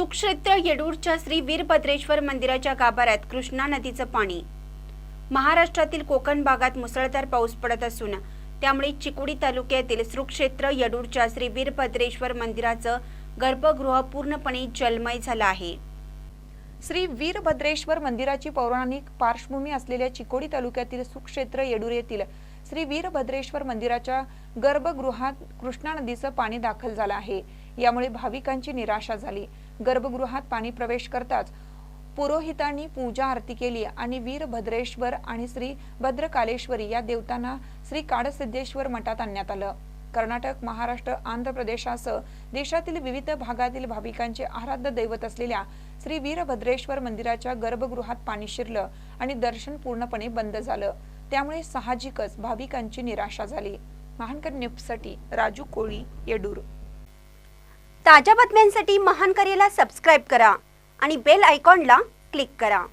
सुक्षेत्र येडूरच्या श्री वीरभद्रेश्वर मंदिराच्या गाभाऱ्यात कृष्णा नदीचं पाणी. महाराष्ट्रातील कोकण भागात मुसळधार पाऊस पडत असून त्यामुळे चिकोडी तालुक्यातील सुक्षेत्र येडूरच्या श्री वीरभद्रेश्वर मंदिराचं गर्भगृह पूर्णपणे जलमय झालं आहे. श्री वीरभद्रेश्वर मंदिराची पौराणिक पार्श्वभूमी असलेल्या चिकोडी तालुक्यातील सुक्षेत्र येडूर येथील श्री वीरभद्रेश्वर मंदिराच्या गर्भगृहात कृष्णा नदीचं पाणी दाखल झालं आहे. यामुळे भाविकांची निराशा झाली. गर्भगृहात पाणी प्रवेश करताच पुरोहितांनी पूजा आरती केली आणि वीरभद्रेश्वर आणि श्री भद्रकालेश्वरी या देवतांना श्री काडसिद्धेश्वर मठात आणण्यात आलं. कर्नाटक महाराष्ट्र आंध्र प्रदेशासह देशातील विविध भागातील भाविकांचे आराध्य दैवत असलेल्या श्री वीरभद्रेश्वर मंदिराच्या गर्भगृहात पाणी शिरलं आणि दर्शन पूर्णपणे बंद झालं. त्यामुळे साहजिकच भाविकांची निराशा झाली. महानकर न्यूजसाठी राजू कोळी येडूर. ताज्या बातम्यांसाठी महानकरेला सबस्क्राईब करा आणि बेल आयकॉनला क्लिक करा.